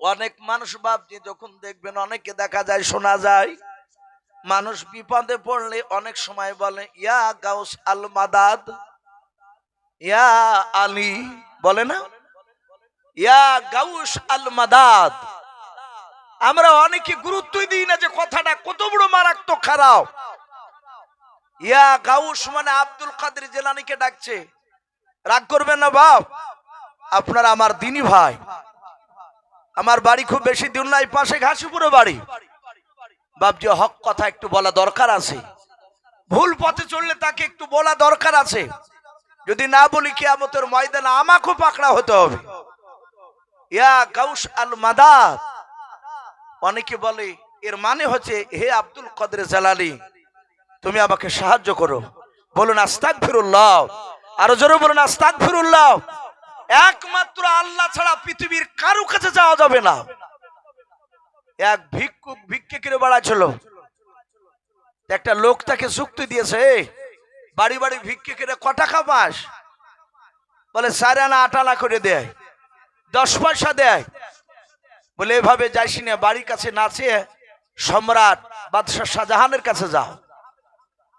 অনেক মানুষ ভাবছে, যখন দেখবেন অনেকে দেখা যায়, শোনা যায়, মানুষ বিপদে পড়লে অনেক সময় বলে, ইয়া গাউস আল মাদাদ, ইয়া আলী বলে না? ইয়া গাউস আল মাদাদ আমরা অনেকে গুরুত্বই দিই না যে কথাটা কত বড় মারাত্মক খারাপ। ইয়া গাউস মানে আব্দুল কাদের জেলানিকে ডাকছে। রাগ করবেন না বাপ? আপনার আমার দিনী ভাই। আমার বাড়ি খুব বেশি দূর নাই, পাশে ঘাসিপুরে বাড়ি। বাপজি, হক কথা একটু বলা দরকার আছে। ভুল পথে চললে তাকে একটু বলা দরকার আছে। যদি না বলি কিয়ামতের ময়দানে আমাকেও পাকড়া হতে হবে। ইয়া গাউস আল মাদাদ। অনেকে বলে, এর মানে হচ্ছে, হে আব্দুল কদরে জালালি, তুমি আমাকে সাহায্য করো। বলুন আস্তাক ফিরুল্লাহ আরও জোরে বলুন আস্তাক ফিরুল্লাহ একমাত্র আল্লাহ ছাড়া পৃথিবীর কারও কাছে যাওয়া যাবে না। এক ভিক্ষুক ভিক্ষে করে বেড়াচ্ছিল একটা লোক তাকে যুক্তি দিয়েছে "এই, বাড়ি বাড়ি ভিক্ষে করে ক টাকা পাস বলে সাড়ে আনা আট আনা করে দেয় দশ পয়সা দেয়। বলে এভাবে যাইস না বাড়ির কাছে নাচে সম্রাট বাদশাহ শাহজাহানের কাছে যাও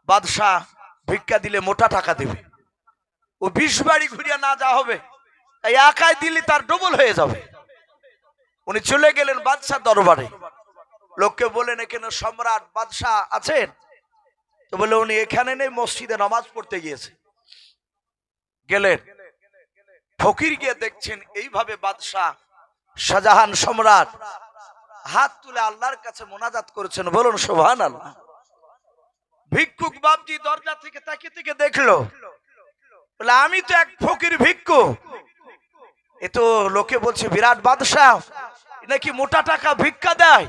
বাদশাহ ভিক্ষা দিলে মোটা টাকা দেবে। ও বিশ বাড়ি ঘুরিয়া না যা হবে। তাই একাই দিলে তার ডবল হয়ে যাবে। উনি চলে গেলেন বাদশাহ দরবারে। লোককে বলেন এখানে সম্রাট বাদশাহ আছেন? তো বলে উনি এখানে নেই, মসজিদে নামাজ পড়তে গিয়েছে। গেলেন। ফকির গিয়ে দেখছেন, এইভাবে বাদশাহ শাহজাহান সম্রাট হাত তুলে আল্লাহর কাছে মোনাজাত করেছেন। বলুন সোহান আল্লাহ ভিক্ষুক বাবজি দরজা থেকে তাকিয়ে থেকে দেখল। বলে আমি তো এক ফকির ভিক্ষু এ তো লোকে বলছে, বিরাট বাদশাহ, নাকি মোটা টাকা ভিক্ষা দেয়?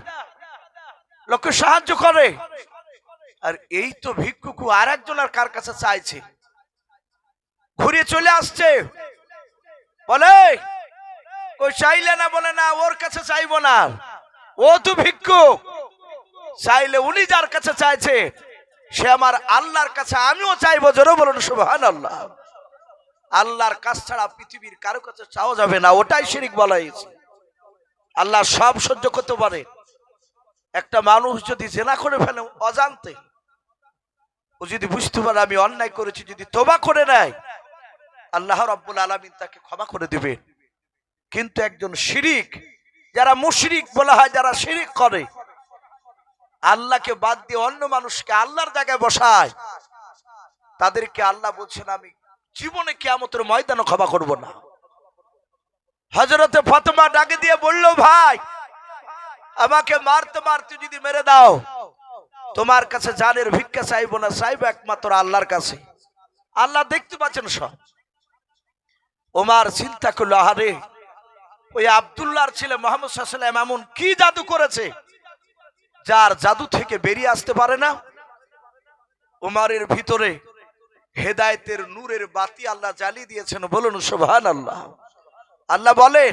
লোকে সাহায্য করে। আর এই তো ভিক্ষুকু আর একজনের কার কাছে চাইছে? ঘুরে চলে আসছে। বলে কই চাইলে না বলে না, ওর কাছে চাইব না। ও তো ভিক্ষুক। চাইলে উনি যার কাছে চাইছে, সে আমার আল্লাহর কাছে আমিও চাইব। জোরে বলুন সুবহান আল্লাহ আল্লাহর কাজ ছাড়া পৃথিবীর কারও কাছে চাওয়া যাবে না, ওটাই শিরিক বলা হয়েছে। আল্লাহ সব সহ্য করতে পারে। একটা মানুষ যদি জেনা করে ফেলে অজান্তে, ও যদি বুঝতে পারে আমি অন্যায় করেছি, যদি তোবা করে নেয়, আল্লাহ রব্বুল আলমিন তাকে ক্ষমা করে দিবেন কিন্তু একজন শিরিক, যারা মুশরিক বলা হয়, যারা শিরিক করে, আল্লাহকে বাদ দিয়ে অন্য মানুষকে আল্লাহর জায়গায় বসায়, তাদেরকে আল্লাহ বলছেন, আমি জীবনে কেয়ামতের ময়দানও ক্ষমা করব না। হজরতে ফতমা ডাকে দিয়ে বলল, ভাই, আমাকে মারতে মারতে যদি মেরে দাও, তোমার কাছে জানের ভিক্ষা চাইব না, চাইব একমাত্র আল্লাহর কাছে। আল্লাহ দেখতে পাচ্ছেন সব। ওমার চিন্তা করল, আহারে, ওই আবদুল্লাহর ছেলে মোহাম্মদ সাল্লাম এমন কি জাদু করেছে, যার জাদু থেকে বেরিয়ে আসতে পারে না? উমারের ভিতরে হেদায়েতের নূরের বাতি আল্লাহ জ্বালিয়ে দিয়েছেন। বলুন সুবহান আল্লাহ আল্লাহ বলে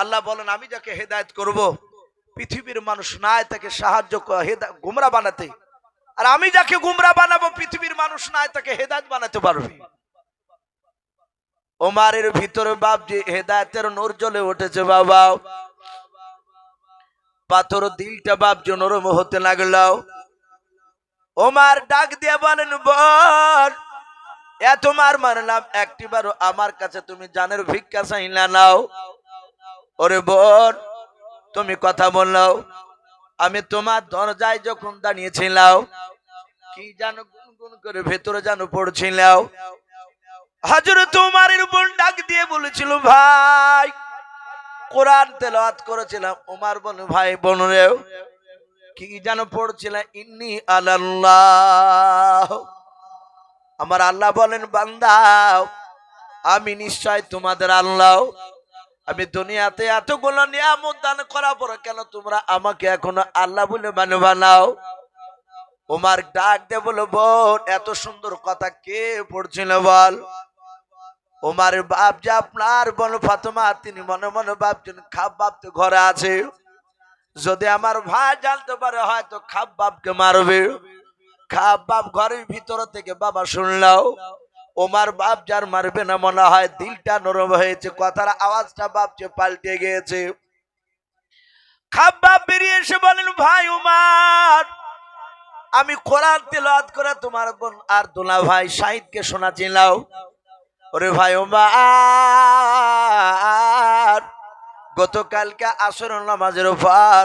আল্লাহ বলেন, আমি যাকে হেদায়েত করব, পৃথিবীর মানুষ নাই তাকে সাহায্য গুমরা বানাতে। আর আমি যাকে গুমরা বানাবো, পৃথিবীর মানুষ নাই তাকে হেদায়েত বানাতে পারবে। ওমারের ভিতরে বাপ যে হেদায়েতের নূর জ্বলে উঠেছে বাবা। পাথর দিলটা বাপ যে নরম হতে লাগল। ওমার ডাক দিয়ে বলেন বল এত মার মারলাম, একটিবারও আমার কাছে তুমি জানের ভিক্ষা চাইলা নাও। ওরে বোন তুমি কথা বললাও, আমি তোমার দরজায় যখন দাঁড়িয়েছিলাম, কি জানো গুনগুন করে ভেতরে জানো পড়ছিলাম। হাজর তোমার উপর ডাক দিয়ে বলেছিল, ভাই কোরআন তেলাওয়াত করেছিলাম ওমার বোন ভাই বোন রে কি যেন পড়ছিলাম, ইন্নি আল্লাহ আমার আল্লাহ বলেন বান্দাও আমি নিশ্চয় তোমাদের আল্লাহ। আমি দুনিয়াতে এতগুলো নিয়ামত দান করার পরে কেন তোমরা আমাকে এখনও আল্লাহ বলে মানে বানাও ওমার ডাক দে বলো, বোন, এত সুন্দর কথা কে পড়ছিল বল? ওমার বাপ যে আপনার বল ফাতেমা, তিনি মনে মনে ভাবছেন খাপ বাপ তো ঘরে আছে। যদি আমার ভাই জানতে পারে, হয়তো খাপ বাপকে মারবে। খাপ বাপ ঘরের ভিতর থেকে বাবা শুনলাও, ওমার বাপ যার মারবে না মনে হয়, দিলটা নরম হয়েছে, কথার আওয়াজটা বাপছে পাল্টে গিয়েছে। খাপ বাপ বেরিয়ে এসে বলেন ভাই উমার আমি কোরআন তেলাওয়াত করে তোমার বোন আর দোলা ভাই শাহিদকে শোনাছিলাম ওরে ভাই উমার গতকালকে আসর নামাজের উপর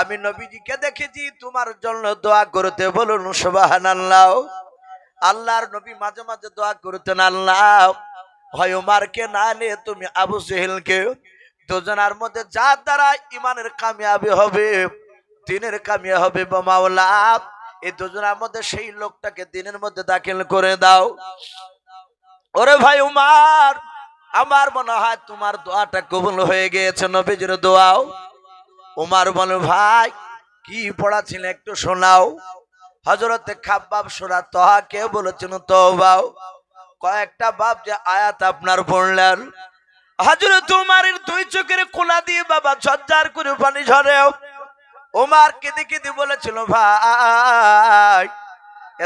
আমি নবীজিকে দেখেছি, তোমার জন্য দোয়া করতে বলুন, সুবহানাল্লাহ। আল্লাহর নবী মাঝে মাঝে দোয়া করতেন, আল্লাহ, হয় উমারকে না নিয়ে তুমি আবু সেহেলকে দুজনার মধ্যে যার দ্বারা ইমানের কামিয়াবি হবে, দিনের কামিয়া হবে বা মাওলা, এই দুজনের মধ্যে সেই লোকটাকে দিনের মধ্যে দাখিল করে দাও। ওরে ভাই উমার, আমার মনে হয় তোমার দোয়াটা কবুল হয়ে গিয়েছে নবীজির দোয়াও। উমার বলে, ভাই, কি পড়াছিল একটু শোনাও। হজরতে খাব্বাব সোরা তহা কে বলেছেন তবাও? কয়েকটা বাপ যে আয়াত আপনার পড়লেন হজরত উমারের দুই চোখের কোলা দিয়ে বাবা ঝরঝর করে পানি ঝরেও ওমার কেঁদে কেঁদে বলেছিল, ভাই,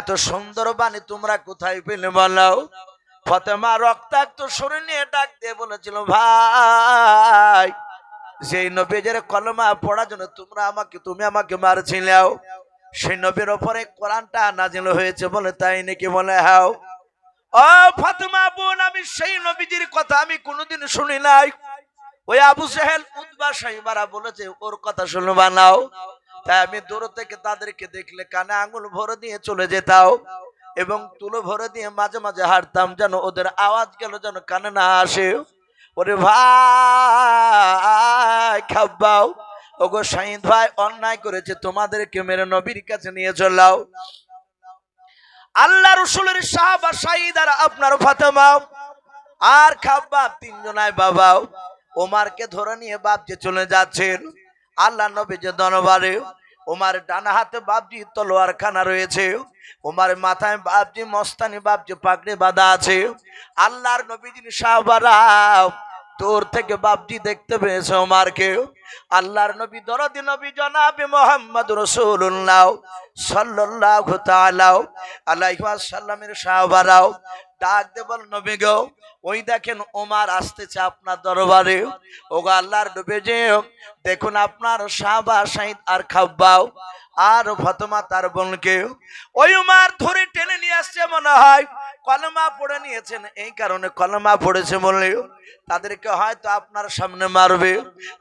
এত সুন্দর বাণী তোমরা কোথায় পেলে বলো? ফতেমা রক্তাক্ত শরীর ডাক দিয়ে বলেছিল, ভাই সেই নবীজের কলমা পড়ার জন্য তোমরা আমাকে, তুমি আমাকে মারছিলেও সেই নবীর ওপরে কোরআনটা নাজিল হয়েছে বলে তাই নাকি বলে, হাও। ও ফাতেমা বোন, আমি সেই নবীজির কথা আমি কোনোদিন শুনি নাই। ওই আবু সাহেল উদ্বা সাহিবারা বলেছে, ওর কথা শুনবা নাও তাই আমি দূর থেকে তাদেরকে দেখলে কানে আঙুল ভরে দিয়ে চলে যেতাও এবং তুলো ভরে দিয়ে মাঝে মাঝে হাঁটতাম যেন ওদের আওয়াজ গেল যেন কানে না আসে। ওরে ভাই, খাব্বাও। ওগো শাহিদ ভাই, অন্যায় করেছে, তোমাদেরকে মেরে নবীর কাছে নিয়ে চলাও। আল্লাহ রসুলের সাহাবা শাহিদ আর আপনার ফাতেমাও আর খাব্বাব তিনজনায় বাবাও। ওমারকে ধরে নিয়ে বাপজি চলে যাচ্ছেন। আল্লাহ নবী যে দরবারে। ওমার ডান হাতে বাপজি তলোয়ার খানা রয়েছে, ওমার মাথায় বাপজি মস্তানি বাপজি পাগড়ি বাঁধা আছে। আল্লাহর নবীজিন সাহাবারা, দূর থেকে বাপজি দেখতে পেয়েছে ওমারকে। আল্লাহর নবী দরদি নবী জনাবে মোহাম্মদ রসুল্লাহ সাল্লাল্লাহু তাআলা আলাইহি ওয়াসাল্লামের সাহাবারাও ডাক দে বল নবী গো, ওই দেখেন ওমার আসতেছে আপনার দরবারে। ওগো আল্লাহর নবী যে দেখুন আপনার সাহাবা শাহিদ আর খাব্বাও আর ফতমা তার বোনকে। ওই উমার ধরে টেনে নিয়ে আসছে মনে হয় কলমা পড়ে নিয়েছেন, এই কারণে কলমা পড়েছে বলে তাদেরকে হয়তো আপনার সামনে মারবে।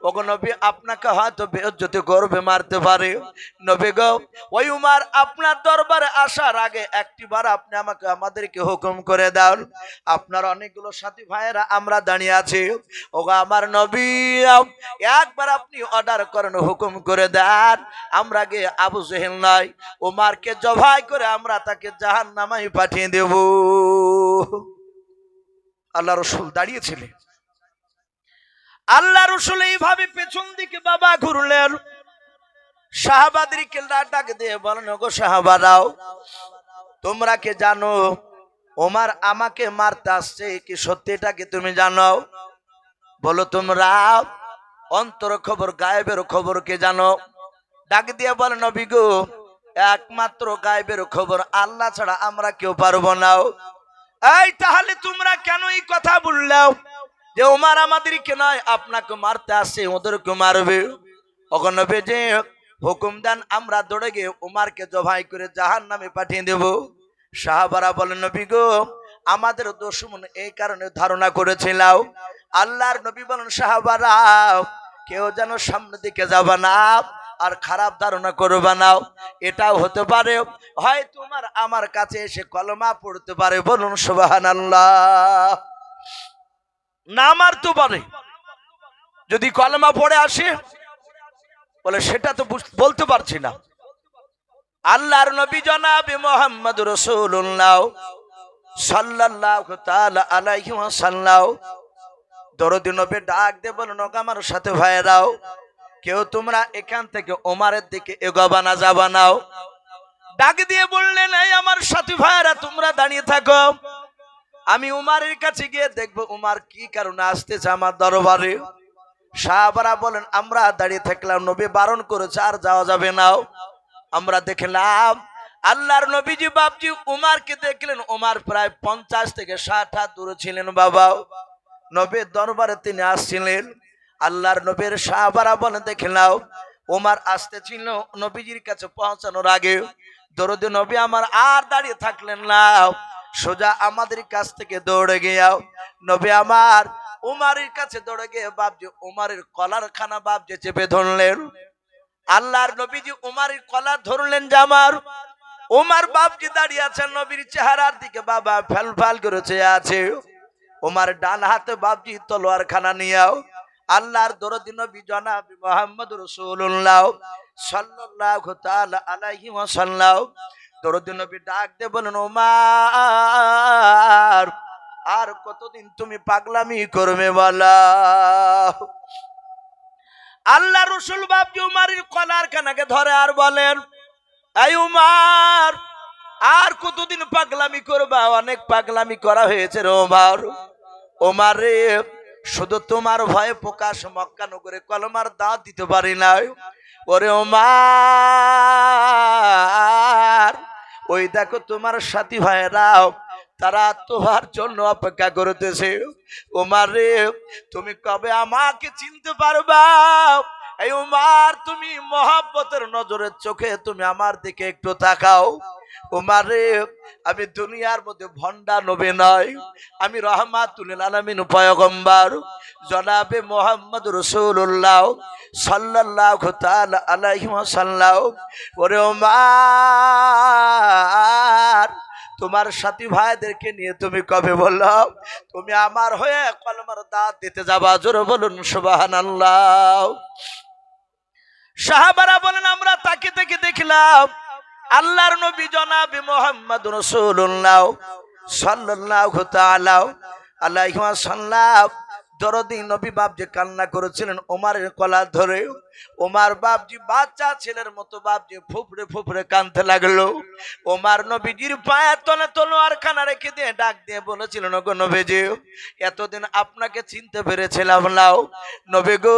ওগো নবী, আপনাকে হয়তো বেজ্জতি করবে মারতে পারে। নবী গো, ওই উমার আপনার দরবারে আসার আগে একটিবার আপনি আমাকে, আমাদেরকে হুকুম করে দাও। আপনার অনেকগুলো সাথী ভাইয়েরা আমরা দাঁড়িয়ে আছি। ওগো আমার নবী, একবার আপনি অর্ডার করেন, হুকুম করে দেন। আমরা গিয়ে আবু জেহেল নাই ওমারকে জবাই করে আমরা তাকে জাহান নামাই পাঠিয়ে দেব। আল্লাহ রসুল দাঁড়িয়েছিলেন। আল্লাহ রসুল এইভাবে পেছন দিকে বাবা ঘুরলেন। শাহবাদিকে ডাক দিয়ে বলেন গো শাহবাদাও, তোমরা কে জানো, ওমার আমাকে মারতে আসছে, কি সত্যিটা কি তুমি জানো? বলো, তোমরা অন্তর খবর, গায়েবের খবর কে জানো? ডাক দিয়ে বলে, নবী গো একমাত্র গায়েবের খবর, আল্লাহ ছাড়া আমরা কেউ পারব না। এই, তাহলে তোমরা কেন এই কথা বললাও যে ওমার আমাদেরকে নয়, আপনাকে মারতে আসে, ওদেরকে মারবে। ওখানে যে হুকুম দেন, আমরা দৌড়ে গিয়ে উমারকে জবাই করে জাহান নামে পাঠিয়ে দেব। সাহাবারা বলেন, নবী গো, আমাদের দুশ্মন এই কারণে ধারণা করেছিলাম আল্লাহর নবী বলেন, সাহাবারা, কেউ যেন সামনে দিকে যাবে না। আর খারাপ ধারণা করবে না। এটাও হতে পারে। হয় তোমার আমার কাছে এসে কলমা পড়তে পারে বলুন সুবাহান আল্লাহ না মারতে পারে। যদি কলমা পড়ে আসে, বলে সেটা তো বলতে পারছি না। আল্লাহর নবী জনাবে মোহাম্মদ রসুল্লাহ তাআলা আলাইহি ওয়াসাল্লাম। দরদি নবী ডাক দে বলুন আমার সাথে ভাইরাও কেউ তোমরা এখান থেকে ওমারের দিকে এগোবা না, যাবা নাও ডাক দিয়ে বললেন এই আমার সাথী ভাইরা তোমরা দাঁড়িয়ে থাকো। আমি উমারের কাছে গিয়ে দেখব উমার কি কারণে আসতেছে আমার দরবারে। সাহাবারা বলেন, আমরা দাঁড়িয়ে থাকলাম, নবী বারণ করেছে, আর যাওয়া যাবে না। আমরা দেখলাম, আল্লাহর নবীজি, বাপজি উমারকে দেখলেন। উমার প্রায় পঞ্চাশ থেকে ষাট হাত দূরে ছিলেন বাবা। নবীর দরবারে তিনি আসছিলেন। আল্লাহর নবীর সাহাবারা বলে দেখে নাও। উমার আসতে ছিল নবীজির কাছে পৌঁছানোর আগে দরদি নবী আমার আর দাঁড়িয়ে থাকলেন না। সোজা আমাদের কাছ থেকে দৌড়ে গিয়াও নবী আমার উমারের কাছে দৌড়ে গিয়ে বাপজি উমারের কলার খানা বাপজি চেপে ধরলেন। আল্লাহর নবীজি উমারের কলার ধরলেন জামার উমার বাপজি দাঁড়িয়ে আছেন নবীর চেহারার দিকে। বাবা ফেল ফাল করে চেয়ে আছে। উমার ডান হাতে বাপজি তলোয়ার খানা নিয়াও আল্লাহর দরদি নবী জনাবি মোহাম্মদ রসুল্লাহ সাল্লাল্লাহু তাআলা আলাইহি ওয়াসাল্লাম। দরদি নবী ডাক দে বলেন উমার আর কতদিন তুমি পাগলামি করবে বলা? আল্লাহ রসুল বাপজি উমারের কলার খানাকে ধরে আর বলেন, এই উমার, আর কতদিন পাগলামি করবা? অনেক পাগলামি করা হয়েছে রে ওমার ওমার রে শুধু তোমার ভয়ে প্রকাশ মক্কা নগরে কলমার দাঁত দিতে পারি নাই। ওরে ওমার, ওই দেখো তোমার সাথী ভাইরাও তারা তোমার জন্য অপেক্ষা করতেছে। ওমার রে, তুমি কবে আমাকে চিনতে পারবা? এই উমার তুমি মহাব্বতের নজরের চোখে তুমি আমার দিকে একটু তাকাও। উমার রে আমি দুনিয়ার মধ্যে ভন্ডা নবে নয় আমি রহমাতুল আলমিন পয়গম্বর। জনাবে মোহাম্মদ রসুল্লাহ সাল্লাহ উমার তোমার সাথী ভাইদেরকে নিয়ে তুমি কবে বলল, তুমি আমার হয়ে কলমার দাঁত দিতে যাবা? জোরে বলুন সুবাহান আল্লাহ সাহাবারা বলেন, আমরা তাকে থেকে দেখলাম আল্লাহর নবী জনাবি মোহাম্মদ রসুল্লাহ সাল্লাল্লাহু তাআলা আলাইহি ওয়াসাল্লাম দরদি নবী বাপ যে কান্না করেছিলেন ওমারের কলা ধরে। ওমার বাপজি বাচ্চা ছেলের মতো বাপজি ফুপড়ে ফুপড়ে কানতে লাগল। ওমার নবীজির পায়ের তলে তলোয়ার খানা রেখে দিয়ে ডাক দিয়ে বলেছিলেন, ওগো নবীজি, এতদিন আপনাকে চিনতে পেরেছিলাম নাও নবী গো,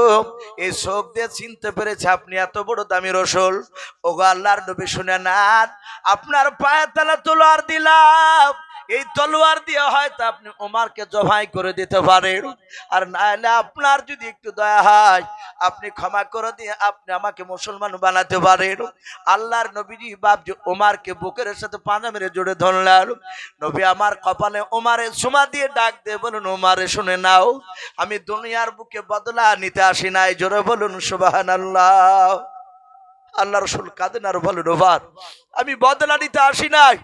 এই শোক দিয়ে চিনতে পেরেছে আপনি এত বড় দামি রসুল। ওগো আল্লাহর নবী শুনে না আপনার পায়ের তলে তলোয়ার দিলাম। এই তলোয়ার দিয়ে হয়তো আপনি ওমারকে জবাই করে দিতে পারেন। আর নাহলে আপনার যদি একটু দয়া হয়, আপনি ক্ষমা করে দিয়ে আপনি আমাকে মুসলমান বানাতে পারেন। আল্লাহর নবীজি বাপজি ওমারকে বুকের সাথে পাঁজা মেরে জোরে ধরলেন, নবী আমার কপালে ওমারে সুমা দিয়ে ডাক দিয়ে বলুন, ওমারে, শুনে নাও, আমি দুনিয়ার বুকে বদলা নিতে আসি নাই। জোরে বলুন সুবাহান আল্লাহ আল্লাহ রসুল কাঁদেন আর বলুন ওবার আমি বদলা নিতে আসি নাই।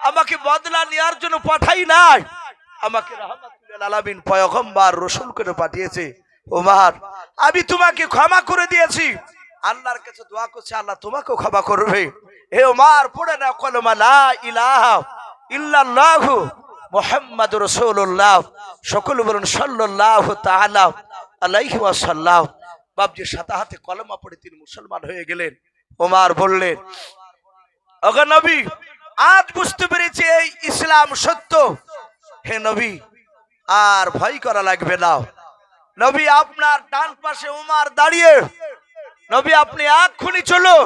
আমাকে বদলা নেওয়ার জন্য পাঠাই নাই। আমাকে আলামিন পয়গম্বর, রসুল করে পাঠিয়েছে। ওমার, আমি তোমাকে ক্ষমা করে দিয়েছি। আল্লাহর কাছে দোয়া করছে, আল্লাহ তোমাকেও ক্ষমা করবে। হে ওমার, পড়ে না কলমা, লা ইলাহা ইল্লাল্লাহু মুহাম্মাদ রাসূলুল্লাহ। সকল বলুন, সাল্লাল্লাহু তাআলা আলাইহি ওয়াসাল্লাম। বাপজি সাথে হাতে কলমা পড়ে তিনি মুসলমান হয়ে গেলেন। ওমার বললেন, ওগো নবী আজ বুঝতে পেরেছি এই ইসলাম সত্য। হে নবী, আর ভয় করা লাগবে না। নবী আপনার ডান পাশে উমার দাঁড়িয়ে, নবী আপনি এক্ষুনি চলো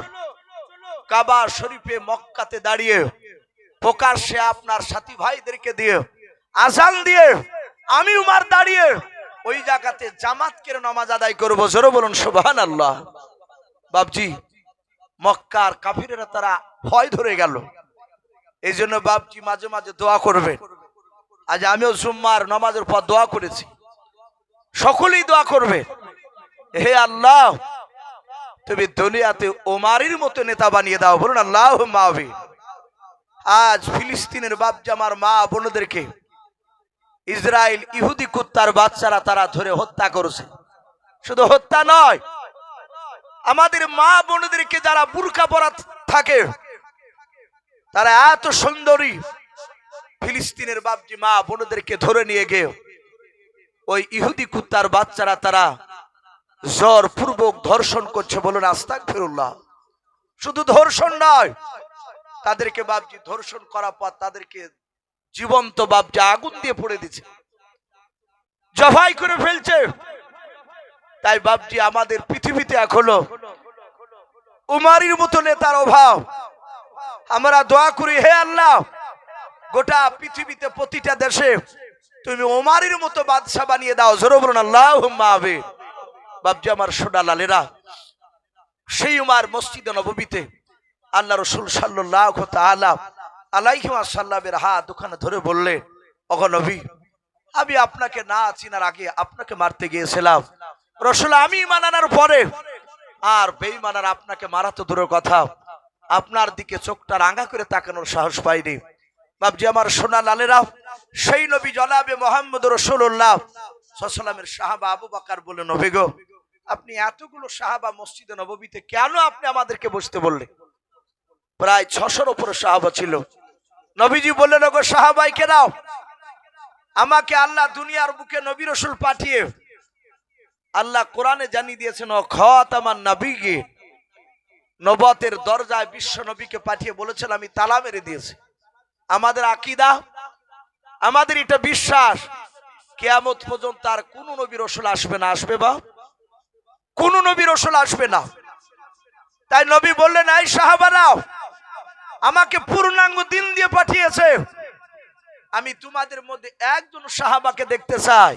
কাবা শরীফে মক্কাতে দাঁড়িয়ে, প্রকাশ্যে আপনার সাথী ভাইদেরকে দিয়ে আজান দিয়ে আমি উমার দাঁড়িয়ে ওই জায়গাতে জামাত কেড়ে নামাজ আদায় করব। জোরে বলুন সুবহান আল্লাহ বাবজি মক্কার কাফিরেরা তারা ভয় ধরে গেল। এই জন্য বাপজি মাঝে মাঝে দোয়া করবে। আজ আমিও জুম্মার নামাজের পর দোয়া করেছি। সকলেই দোয়া করবে। হে আল্লাহ, তুমি দুনিয়াতে ওমারির মতো নেতা বানিয়ে দাও, বলুন আল্লাহ মাহবি আজ ফিলিস্তিনের বাপ জামার মা বোনদেরকে ইসরায়েল ইহুদি কুত্তার বাচ্চারা তারা ধরে হত্যা করেছে। শুধু হত্যা নয়, আমাদের মা বোনদেরকে যারা বুরকা পরা থাকে তারা এত সুন্দরী। ফিলিস্তিনের বাপজি মা বোনদেরকে ধরে নিয়ে গিয়ে ওই ইহুদি কুত্তার বাচ্চারা তারা জ্বর পূর্বক ধর্ষণ করছে বলুন আস্তাক ফিরুল্লাহ শুধু ধর্ষণ নয়, তাদেরকে বাপজি ধর্ষণ করার পর তাদেরকে জীবন্ত বাপজি আগুন দিয়ে পড়ে দিচ্ছে। জবাই করে ফেলছে। তাই বাপজি আমাদের পৃথিবীতে এখনও উমারির মতো নেতার অভাব। আমরা দোয়া করি, হে আল্লাহ, গোটা পৃথিবীতে প্রতিটা দেশে তুমি ওমারের মতো বাদশা বানিয়ে দাও। জোর বলুন আল্লাহ হবে বাবজি আমার সোডা লালেরা, সেই উমার মসজিদ নববীতে আল্লাহ রসুল সাল্লাহ তাআলা আলাইহি সাল্লামের হাত ওখানে ধরে বললে অগনবী আমি আপনাকে না চিনার আগে আপনাকে মারতে গিয়েছিলাম। রসুল, আমি মানানোর পরে আর বেইমানার আপনাকে মারা তো দূরের কথা। আপনার দিকে চোখটা রাঙা করে তাকানোর সাহস পাইনি। বাবজি আমার সোনা লালেরা, সেই নবী জনাবে মোহাম্মদ রসুল্লাহ সাল্লামের সাহাবা আবু বাকার বলে নবী গো, আপনি এতগুলো সাহাবা মসজিদে নববীতে কেন আপনি আমাদেরকে বসতে বললেন? প্রায় ছশোর উপরে সাহাবা ছিল। নবীজি বললেন গো সাহাবাই কেনাও আমাকে আল্লাহ দুনিয়ার বুকে নবী রসুল পাঠিয়ে, আল্লাহ কোরআনে জানিয়ে দিয়েছেন, ও খত আমার নবীকে নবতের দরজায় বিশ্ব নবীকে পাঠিয়ে বলেছেন, আমি তালা মেরে দিয়েছি। আমাদের আকিদা, আমাদের এটা বিশ্বাস। কেয়ামত পর্যন্ত আর কোন নবী রসুল আসবে না। আসবে বা? কোন নবী রসুল আসবে না। তাই নবী বললেন, এই সাহাবারাও আমাকে পূর্ণাঙ্গ দিন দিয়ে পাঠিয়েছে। আমি তোমাদের মধ্যে একজন সাহাবাকে দেখতে চাই।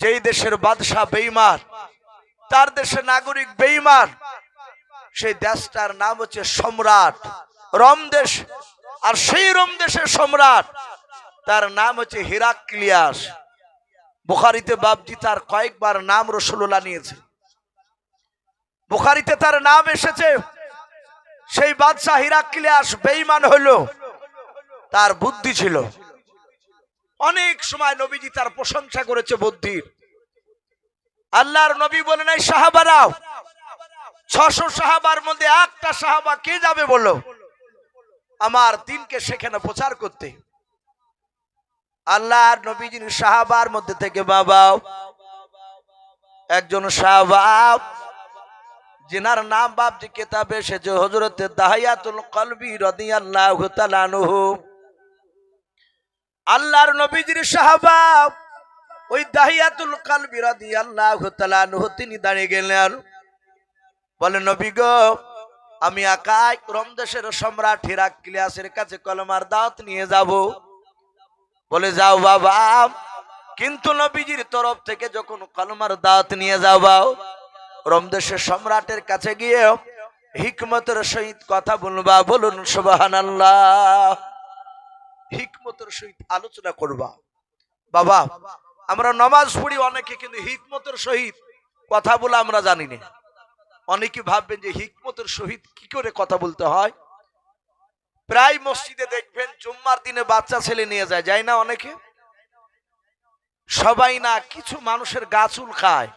যেই দেশের বাদশাহ বেইমার তার দেশের নাগরিক বেইমার সেই দেশটার নাম হচ্ছে সম্রাট। রমদেশ আর সেই রমদেশের সম্রাট, তার নাম হচ্ছে হিরাক্লিয়াস। বুখারিতে বাবজি তার কয়েকবার নাম রসুল্লাহ নিয়েছে। বুখারিতে তার নাম এসেছে, সেই বাদশাহ হিরাক্লিয়াস বেইমান হলো তার বুদ্ধি ছিল। অনেক সময় নবীজি তার প্রশংসা করেছে বুদ্ধির। আল্লাহর নবী বলে নাই, সাহাবারাও ছশো সাহাবার মধ্যে একটা সাহাবা কে যাবে বলো আমার দিনকে সেখানে প্রচার করতে। আল্লাহর নবীজির সাহাবার মধ্যে থেকে বাবা, একজন সাহাবা, যেনার নাম বাপজি কেতাবে এসেছে হজরতে দাহিয়াতুল কলবি তাআলা আনহু। আল্লাহর নবীজির সাহাবাব ওই দাহিয়াতুল কালবি তাআলা আনহু, তিনি দাঁড়িয়ে গেলেন। বলে, নবী গো, আমি একাই রমদেশের সম্রাট হিরাক্লিয়াসের কাছে কলমার দাওয়াত নিয়ে যাব। বলে, যাও বাবা, কিন্তু নবীজির তরফ থেকে যখন কলমার দাওয়াত নিয়ে যাও রমদেশের সম্রাটের কাছে গিয়ে হিকমতের সহিত কথা বলবা, বলুন, সুবহানাল্লাহ। হিকমতের সহিত আলোচনা করবা। বাবা, আমরা নমাজ পড়ি অনেকে, কিন্তু হিকমতের সহিত কথা বলে আমরা জানি না। অনেকে ভাববেন যে হিকমতের সহিত কি করে কথা বলতে হয়? প্রায় মসজিদে দেখবেন জুম্মার দিনে বাচ্চা ছেলে নিয়ে যায় যায় না অনেকে? সবাই না কিছু মানুষের গাছুল খায়।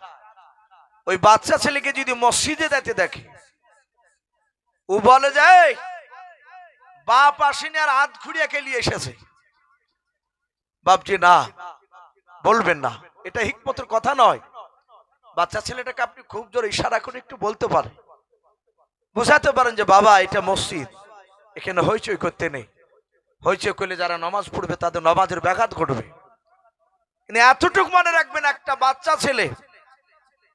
ওই বাচ্চা ছেলেকে যদি মসজিদে যেতে দেখে, ও বলে যায় বাপ আসেনি আর হাত খুঁড়িয়ে খেলিয়ে এসেছে? বাপজি, না, বলবেন না। এটা হিকমতের কথা নয়। বাচ্চা ছেলেটাকে আপনি খুব জোর ইশারা করে একটু বলতে পারেন। বুঝাতে পারেন যে, বাবা, এটা মসজিদ। এখানে হইচই করতে নেই। হইচই করলে যারা নমাজ পড়বে, তাদের নমাজের ব্যাঘাত ঘটবে। কিন্তু এতটুকু মনে রাখবেন, একটা বাচ্চা ছেলে,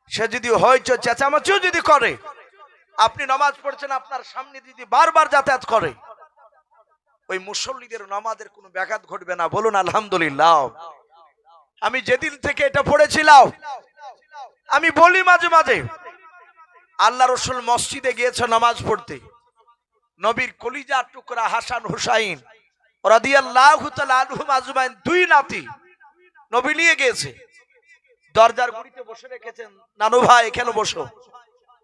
সে যদি হইচই, চেঁচামেচিও যদি করে, আপনি নমাজ পড়ছেন, আপনার সামনে যদি বারবার যাতায়াত করে, ওই মুসল্লিদের নমাজের কোনো ব্যাঘাত ঘটবে না। বলুন, আলহামদুলিল্লাহ। আমি যেদিন থেকে এটা পড়েছিলাম আমি বলি মাঝে মাঝে, আল্লাহ রসুল মসজিদে গিয়েছে নামাজ পড়তে। নবীর কলিজা, টুকরা, হাসান হুসাইন দুই নাতি নবী নিয়ে গিয়েছে। দরজার গুড়িতে বসে রেখেছেন, নানু ভাই, এখানে বসো।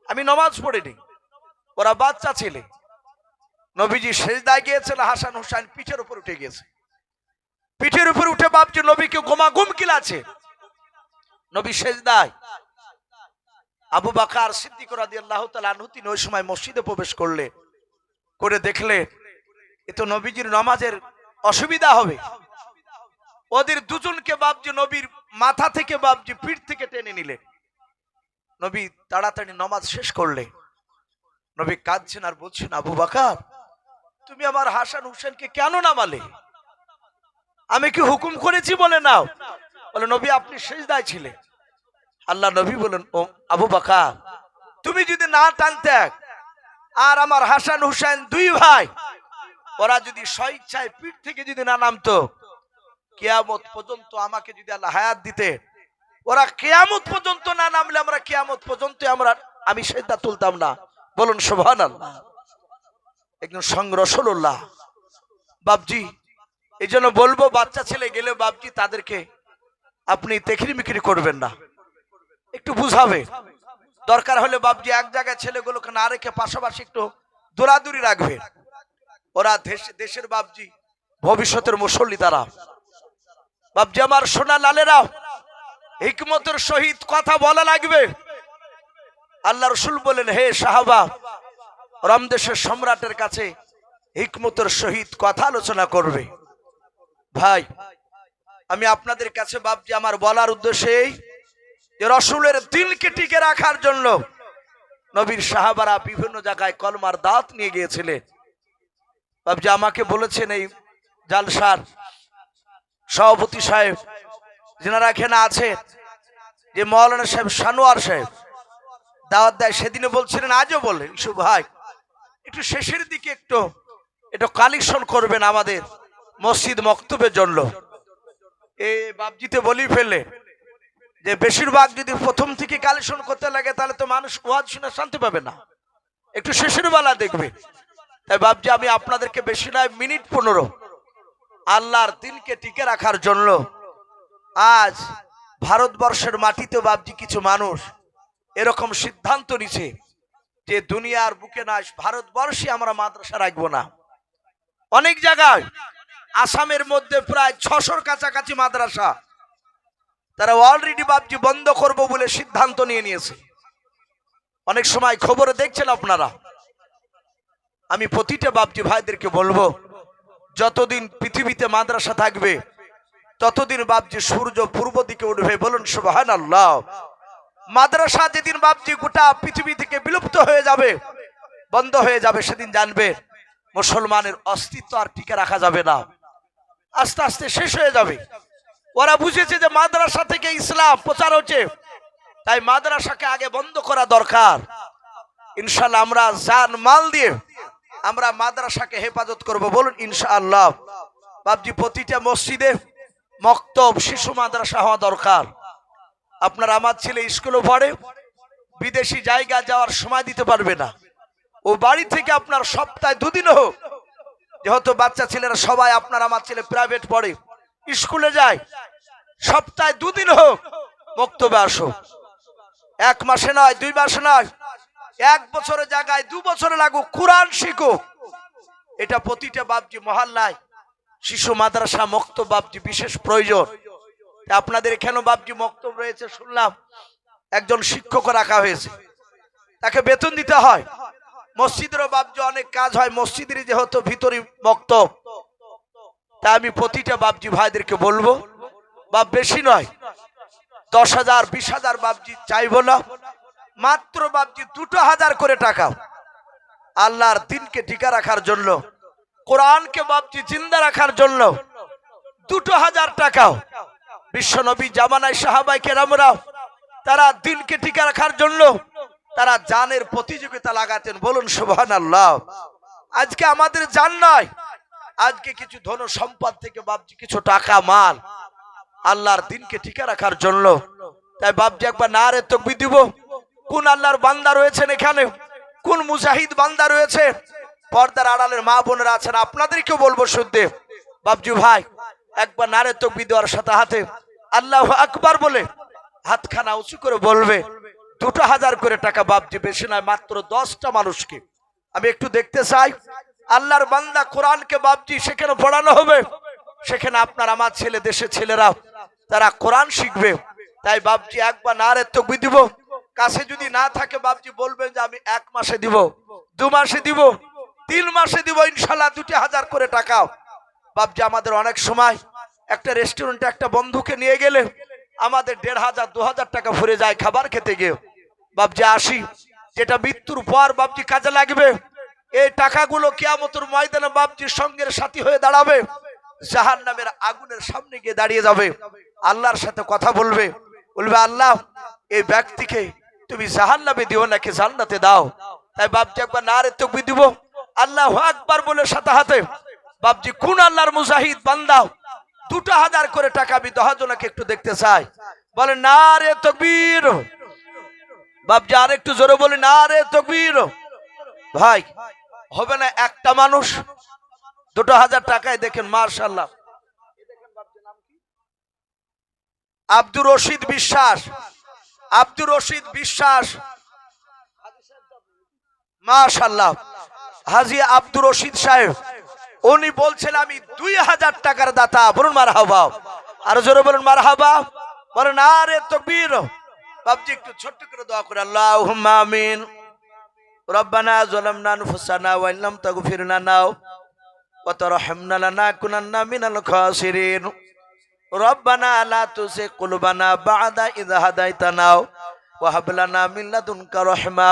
আমি নমাজ পড়িনি, ওরা বাচ্চা ছেলে। নবীজি সেজদায় গিয়েছিল হাসান হুসাইন পিঠের উপর উঠে গেছে পিঠের উপর উঠে ভাবছে, নবীকে গোমা গুম কিলাছে নবী সেজদায় আবু বাকার সিদ্দিক রাদি আল্লাহ তালু তিনি ওই সময় মসজিদে প্রবেশ করলে, করে দেখলে, এ তো নবীজির নামাজের অসুবিধা হবে। ওদের দুজনকে বাবজি নবীর মাথা থেকে বাবজি পিঠ থেকে টেনে নিলে। নবী তাড়াতাড়ি নমাজ শেষ করলে। নবী কাঁদছেন আর বলছেন, আবু বাকার, তুমি আমার হাসান হুসেনকে কেন নামালে? আমি কি হুকুম করেছি বলে নাও? বলে, নবী, আপনি শেষ দায় ছিলেন। আল্লাহ নবী বলেন, ও আবু বাকা তুমি যদি না টানতে, আর আমার হাসান হুসেন দুই ভাই, ওরা যদি স্বইচ্ছায় পিঠ থেকে যদি না নামতো, কেয়ামত পর্যন্ত আমাকে যদি আল্লাহ হায়াত দিতে, ওরা কেয়ামত পর্যন্ত না নামলে আমরা কেয়ামত পর্যন্ত আমরা, আমি সেটা তুলতাম না। বলুন শোভান আল্লাহ একজন সঙ্গ রসুল্লাহ বাবজি এই জন্য বলব, বাচ্চা ছেলে গেলে বাবজি তাদেরকে, আপনি তেখরি মিখরি করবেন না। একটু বুঝাবে। দরকার হলে বাবজি এক জায়গায় ছেলেগুলোকে না রেখে পাশাপাশি একটু দৌড়াদুরি রাখবে। ওরা দেশ- দেশের বাবজি ভবিষ্যতের মুসল্লি তারা। বাবজি আমার সোনা লালেরা, হিকমতের সহিত কথা বলা লাগবে। আল্লাহ রসুল বলেন, হে সাহাবা, রমদেশের সম্রাটের কাছে হিকমতের সহিত কথা আলোচনা করবে। ভাই, আমি আপনাদের কাছে বাবজি আমার বলার উদ্দেশ্যে এই যে রসুলের দিনকে টিকে রাখার জন্য নবীর সাহাবারা বিভিন্ন জায়গায় কলমার দাঁত নিয়ে গিয়েছিলেন। বাবজি আমাকে বলেছেন এই জালসার সভাপতি সাহেব, যেনারা এখানে আছেন, যে মৌলানা সাহেব সানোয়ার সাহেব, দাওয়াত দেয় সেদিনে বলছিলেন, আজও বললেন ইসু ভাই, একটু শেষের দিকে একটু একটু কালেকশন করবেন আমাদের মসজিদ মক্তবের জন্য। এ বাবজিতে বলি ফেলে যে বেশিরভাগ যদি প্রথম থেকে কালেকশন করতে লাগে, তাহলে তো মানুষ ওয়াজ শুনে শান্তি পাবে না। একটু শেষের বেলা দেখবে। তাই ভাবছি আমি আপনাদেরকে বেশি নয়, মিনিট পনেরো। আল্লাহর দিনকে টিকে রাখার জন্য আজ ভারতবর্ষের মাটিতে ভাবছি কিছু মানুষ এরকম সিদ্ধান্ত নিছে যে দুনিয়ার বুকে না, ভারতবর্ষে আমরা মাদ্রাসা রাখব না। অনেক জায়গায় আসামের মধ্যে প্রায় ছশোর কাছাকাছি মাদ্রাসা। তারা অলরেডি বাবজি বন্ধ করব বলে সিদ্ধান্ত নিয়ে নিয়েছে। অনেক সময় খবরে দেখছেন আপনারা। আমি প্রতিটা বাবজি ভাইদেরকে বলব, যতদিন পৃথিবীতে মাদ্রাসা থাকবে, ততদিন বাবজি সূর্য পূর্ব দিকে উঠবে, বলুন সুবাহান আল্লাহ মাদ্রাসা যেদিন বাবজি গোটা পৃথিবী থেকে বিলুপ্ত হয়ে যাবে, বন্ধ হয়ে যাবে, সেদিন জানবে, মুসলমানের অস্তিত্ব আর টিকে রাখা যাবে না। আস্তে আস্তে শেষ হয়ে যাবে। ওরা বুঝেছে যে মাদ্রাসা থেকে ইসলাম প্রচার হচ্ছে। তাই মাদ্রাসাকে আগে বন্ধ করা দরকার। ইনশাল্লাহ আমরা জান মাল দিয়ে আমরা মাদ্রাসাকে হেফাজত করব। বলুন, ইনশাআল্লাহ। বাবজি প্রতিটা মসজিদে মক্তব, শিশু মাদ্রাসা হওয়া দরকার। আপনার আমার ছেলে স্কুলে পড়ে, বিদেশি জায়গা যাওয়ার সময় দিতে পারবে না। ও বাড়ি থেকে আপনার সপ্তাহে দুদিন হোক, যেহেতু বাচ্চা ছেলেরা সবাই আপনার আমার ছেলে প্রাইভেট পড়ে। স্কুলে যায়, সপ্তাহে দুদিন হোক বক্তব্যে আসো এক মাসে নয়, দুই মাসে নয়, এক বছরের জায়গায় দু বছরে লাগুক, কোরআন শিখো এটা প্রতিটা বাবজি মহল্লায়, শিশু মাদ্রাসা মুক্ত বাবজি বিশেষ প্রয়োজন। আপনাদের এখানেও বাবজি মক্তব রয়েছে, শুনলাম। একজন শিক্ষক রাখা হয়েছে। তাকে বেতন দিতে হয়। মসজিদেরও বাবজি অনেক কাজ হয় মসজিদের যেহেতু ভিতরে মক্তব তা আমি প্রতিটা বাবজি ভাইদেরকে বলব বা বেশি নয়, দশ হাজার, বিশ হাজার বাবজি চাইব না, মাত্র বাবজি দুটো হাজার করে টাকা। আল্লাহর দিনকে টিকা রাখার জন্য, কোরআনকে বাবজি জিন্দা রাখার জন্য দুটো হাজার টাকাও বিশ্ব নবী জামানায় সাহাবাই কেরামরাও তারা দিনকে টিকা রাখার জন্য তারা জানের প্রতিযোগিতা লাগাতেন। বলুন সুবহান আল্লাহ আজকে আমাদের জান নয় আজকে কিছু ধন সম্পদ থেকে বাবজি কিছু টাকা, মাল আল্লাহর দিনকে টিকা রাখার জন্য। তাই বাবজি একবার না রে তকবি দিব। কোন আল্লাহর বান্দা রয়েছেন এখানে? কোন মুজাহিদ বান্দা রয়েছে? পর্দার আড়ালের মা বোনেরা আছেন, আপনাদেরকেও বলব শুদ্ধে বাবজু ভাই, একবার নারে তকবি দেওয়ার সাথে হাতে আল্লাহ আকবার বলে হাতখানা উঁচু করে বলবে, দুটো হাজার করে টাকা বাবজি বেশি নয়, মাত্র দশটা মানুষকে। আমি একটু দেখতে চাই আল্লাহর বান্দা কোরআনকে বাবজি সেখানে পড়ানো হবে। সেখানে আপনার আমার ছেলে দেশের ছেলেরা, তারা কোরআন শিখবে। তাই বাবজি একবার না রে তকবি দিব। কাছে যদি না থাকে বাবজি বলবেন যে আমি এক মাসে দিব, দু মাসে দিব, তিন মাসে দিব, ইনশাল্লাহ দুটি হাজার করে টাকা। বাবজি আমাদের অনেক সময় একটা রেস্টুরেন্টে একটা বন্ধুকে নিয়ে গেলে আমাদের দেড় হাজার, দু হাজার টাকা ভরে যায় খাবার খেতে গিয়ে। বাবজি আসি, যেটা মৃত্যুর পর বাবজি কাজে লাগবে। এই টাকাগুলো কিয়ামতের ময়দানে বাবজির সঙ্গের সাথী হয়ে দাঁড়াবে। জাহান নামের আগুনের সামনে গিয়ে দাঁড়িয়ে যাবে। আল্লাহর সাথে কথা বলবে। বলবে, আল্লাহ, এই ব্যক্তিকে তুমি জাহান নামে দিও নাকি জান্নাতে দাও? তাই বাপজি একবার না রে তকবি দিব। আল্লাহ আকবার বলে সাথে হাতে, বাপজি, কোন আল্লাহর মুজাহিদ বান্দা দুটো হাজার করে টাকা আমি দশজনকে একটু দেখতে চাই? বলে না রে তকবীর। বাপজি আর একটু জোরে বলি না রে তকবীর। ভাই হবে না একটা মানুষ। দুটো হাজার টাকায় দেখেন, মার্শাল্লাহ। আব্দুর রশিদ বিশ্বাস, আব্দুর রশিদ বিশ্বাস। মাশাল্লাহ হাজি আব্দুর রশিদ সাহেব, উনি বলছেন, আমি দুই হাজার টাকার দাতা। বলুন মার হাবা আর জোরে বলুন মার হাবা বলেন, আরে তকবীর। বাবজি একটু ছোট্ট করে দোয়া করে আল্লাহ আমিন। রব্বানা জলামনা আনফুসানা ওয়া ইল্লাম তাগফির লানা ওয়া তারহামনা লানাকুনান্না মিনাল খাসিরিন। রব্বানা লা তুযিগ কুলুবানা বা'দা ইয হাদাইতানা ওয়া হাব লানা মিন লাদুনকা রাহমা।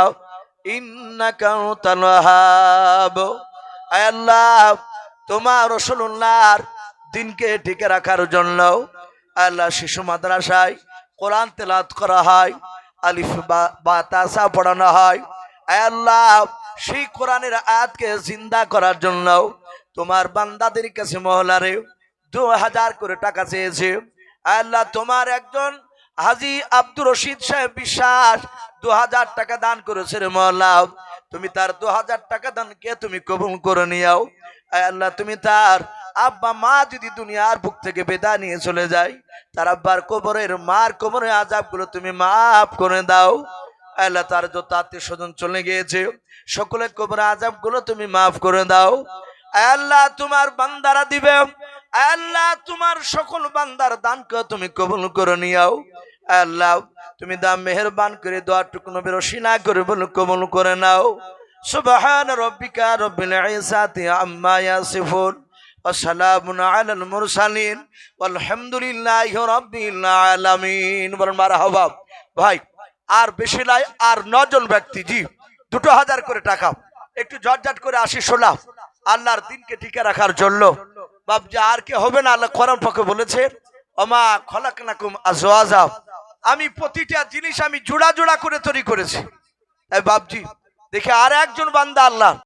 ইন্নাকা আনতাল ওয়াহাব। আয় আল্লাহ, তোমার রাসূলুল্লাহর দিনকে টিকে রাখার জন্য আল্লাহ শিশু মাদ্রাসায় কোরআন তেলাওয়াত করা হয়, আলিফ বা তাসা পড়ানো হয়। আল্লাহ, সেই কোরআনের আয়াতকে জিন্দা করার জন্য তোমার বান্দাদের কাছে মহলারে দু হাজার করে টাকা চেয়েছে। আল্লাহ, তোমার একজন হাজি আব্দুর রশিদ সাহেব বিশ্বাস দু হাজার টাকা দান করেছে রে মহল্লা তুমি তার দু হাজার টাকা দানকে তুমি কবুল করে আয় আল্লাহ, তুমি তার আব্বা মা যদি দুনিয়ার বুক থেকে বেদা নিয়ে চলে যায়, তার আব্বার কবরের মার কবরের আজাবগুলো তুমি মাফ করে দাও। আল্লাহ তার যত আত্মীয় স্বজন চলে গিয়েছে সকলের কবরের আজাবগুলো তুমি মাফ করে দাও আল্লাহ তোমার বান্দারা দিবে আল্লাহ তোমার সকল বান্দার দানকে তুমি কবুল করে নিও আল্লাহ তুমি দা মেহেরবান করে দোয়াটুকু নবীর রসিনা করে বলে কবুল করে নাও সুবহান রব্বিকা রব্বিল ইজ্জাতি আম্মা ইয়াসিফুন وسلام على المرسلين والحمد لله رب العالمين বলেন মারহাবা ভাই আর বেশি নাই আর নজন ব্যক্তি, জি, দুটো হাজার করে টাকা। একটু ঝটঝট করে আসি, শোনা। আল্লাহর দিনকে টিকে রাখার জন্য। বাবজি আর কে হবে না, আল্লাহ কোরআন পক্ষে বলেছে অমা খলাক নাকুম আজওয়াজা। আমি প্রতিটা জিনিস আমি জোড়া জোড়া করে তৈরি করেছি। বাবজি দেখে আর একজন বান্দা আল্লাহ